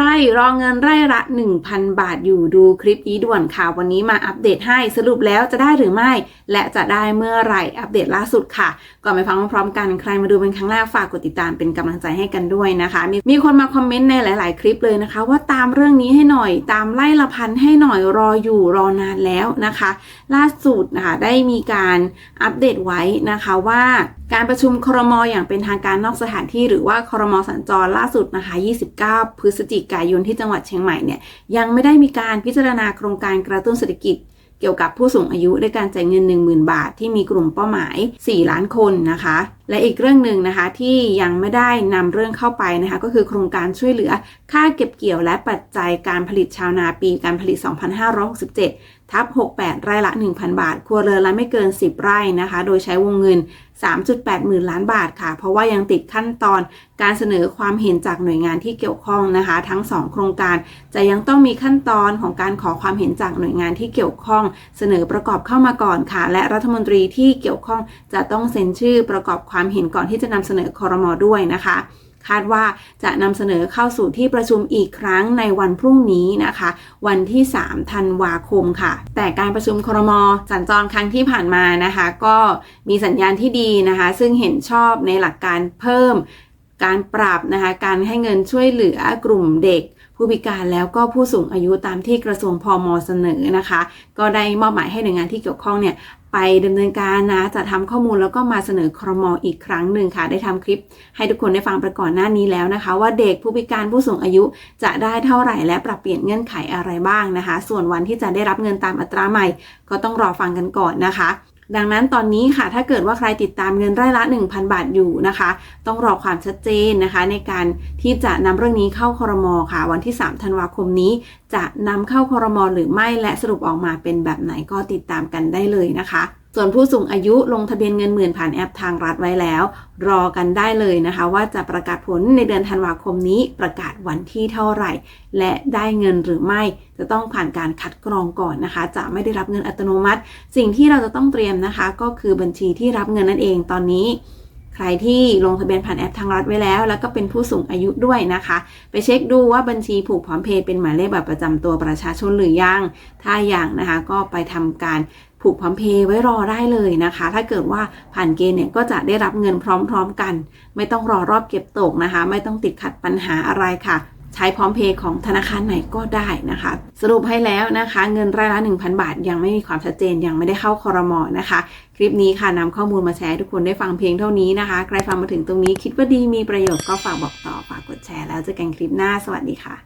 รรอเงินไร่ละ 1,000 บาทอยู่ดูคลิปนี้ด่วนค่ะ วันนี้มาอัปเดตให้สรุปแล้วจะได้หรือไม่ และจะได้เมื่อไหร่อัปเดตล่าสุดค่ะ ก่อนไปฟังพร้อมๆกันใครมาดูเป็นครั้งแรกฝากกดติดตามเป็นกำลังใจให้กันด้วยนะคะมีมีคนมาคอมเมนต์ในหลาย ๆ คลิปเลยนะคะ ว่าตามเรื่องนี้ให้หน่อยตามไล่ละพันให้หน่อยรออยู่รอนานแล้วนะคะ ล่าสุดนะคะได้มีการอัปเดตไว้นะคะว่าการประชุมครมอย่างเป็นทางการนอกสถานที่หรือว่าครมสัญจรล่าสุดนะคะ 29 พฤศจิกายนที่จังหวัดเชียงใหม่เนี่ยยังไม่ได้มีการพิจารณาโครงการกระตุ้นเศรษฐกิจเกี่ยวกับผู้สูงอายุด้วยการจ่ายเงิน 10,000 บาท ที่มีกลุ่มเป้าหมาย 4 ล้านคนนะคะ และอีกเรื่องหนึ่งนะคะที่ยังไม่ได้นำเรื่องเข้าไปนะคะก็คือโครงการช่วยเหลือ ค่าเก็บเกี่ยวและปัจจัยการผลิตชาวนาปีการผลิต 2567 ทับ68 ไร่ละ 1,000 บาท ครัวเรือนละไม่เกิน 10 ไร่นะคะ โดยใช้วงเงิน 3.8 หมื่นล้านบาทค่ะ เพราะว่ายังติดขั้นตอนการเสนอความเห็นจากหน่วยงานที่เกี่ยวข้องนะคะ ทั้ง 2 โครงการจะยังต้องมีขั้นตอนของการขอความเห็นจากหน่วยงานที่เกี่ยวข้อง เสนอประกอบเข้ามาก่อนค่ะ และรัฐมนตรีที่เกี่ยวข้องจะต้องเซ็นชื่อประกอบความเห็นก่อนที่จะนำเสนอคอรมอด้วยนะคะ คาดว่าจะนำเสนอเข้าสู่ที่ประชุมอีกครั้งในวันพรุ่งนี้นะคะ วันที่ 3 ธันวาคมค่ะ แต่การประชุมครมสัญจรครั้งที่ผ่านมานะคะ ก็มีสัญญาณที่ดีนะคะ ซึ่งเห็นชอบในหลักการเพิ่ม การปรับนะคะการให้เงินช่วยเหลือกลุ่มเด็ก ผู้พิการแล้วก็ผู้สูงอายุตามที่กระทรวงพอมเสนอนะคะ ก็ได้มอบหมายให้หน่วยงานที่เกี่ยวข้องเนี่ยไปดำเนินการนะจะทำข้อมูลแล้วก็มาเสนอครมอีกครั้งหนึ่งค่ะ ได้ทำคลิปให้ทุกคนได้ฟังไปก่อนหน้านี้แล้วนะคะ ว่าเด็กผู้พิการผู้สูงอายุจะได้เท่าไหร่และปรับเปลี่ยนเงื่อนไขอะไรบ้างนะคะ ส่วนวันที่จะได้รับเงินตามอัตราใหม่ ก็ต้องรอฟังกันก่อนนะคะ ดังนั้นตอนนี้ค่ะถ้าเกิดว่าใครติดตามเงินไร่ละ 1,000 บาทอยู่นะคะ ต้องรอความชัดเจนนะคะ ในการที่จะนำเรื่องนี้เข้าคอรมอค่ะ วันที่ 3 ธันวาคมนี้ จะนำเข้าคอรมอหรือไม่และสรุปออกมาเป็นแบบไหนก็ติดตามกันได้เลยนะคะ ส่วนผู้สูงอายุลงทะเบียนเงินหมื่นผ่านแอปทางรัฐไว้แล้ว รอกันได้เลยนะคะ ว่าจะประกาศผลในเดือนธันวาคมนี้ประกาศวันที่เท่าไหร่ และได้เงินหรือไม่จะต้องผ่านการคัดกรองก่อนนะคะ จะไม่ได้รับเงินอัตโนมัติ สิ่งที่เราจะต้องเตรียมนะคะ ก็คือบัญชีที่รับเงินนั่นเองตอนนี้ใครที่ลงทะเบียนผ่านแอปทางรัฐไว้แล้ว แล้วก็เป็นผู้สูงอายุด้วยนะคะ ไปเช็คดูว่าบัญชีผูกพร้อมเพย์เป็นหมายเลขบัตรประจำตัวประชาชนหรือยัง ถ้าอย่างนะคะก็ไปทำการ ผูกพร้อมเพย์ไว้รอได้เลยนะคะ ถ้าเกิดว่าผ่านเกณฑ์เนี่ยก็จะได้รับเงินพร้อมๆกัน ไม่ต้องรอรอบเก็บตกนะคะ ไม่ต้องติดขัดปัญหาอะไรค่ะ ใช้พร้อมเพย์ของธนาคารไหนก็ได้นะคะ สรุปให้แล้วนะคะ เงินรายละ 1,000 บาท ยังไม่มีความชัดเจนยังไม่ได้เข้าคอรมอนะคะ คลิปนี้ค่ะนำข้อมูลมาแชร์ทุกคนได้ฟังเพียงเท่านี้นะคะ ใครฟังมาถึงตรงนี้คิดว่าดีมีประโยชน์ก็ฝากบอกต่อฝากกดแชร์แล้วเจอกันคลิปหน้าสวัสดีค่ะ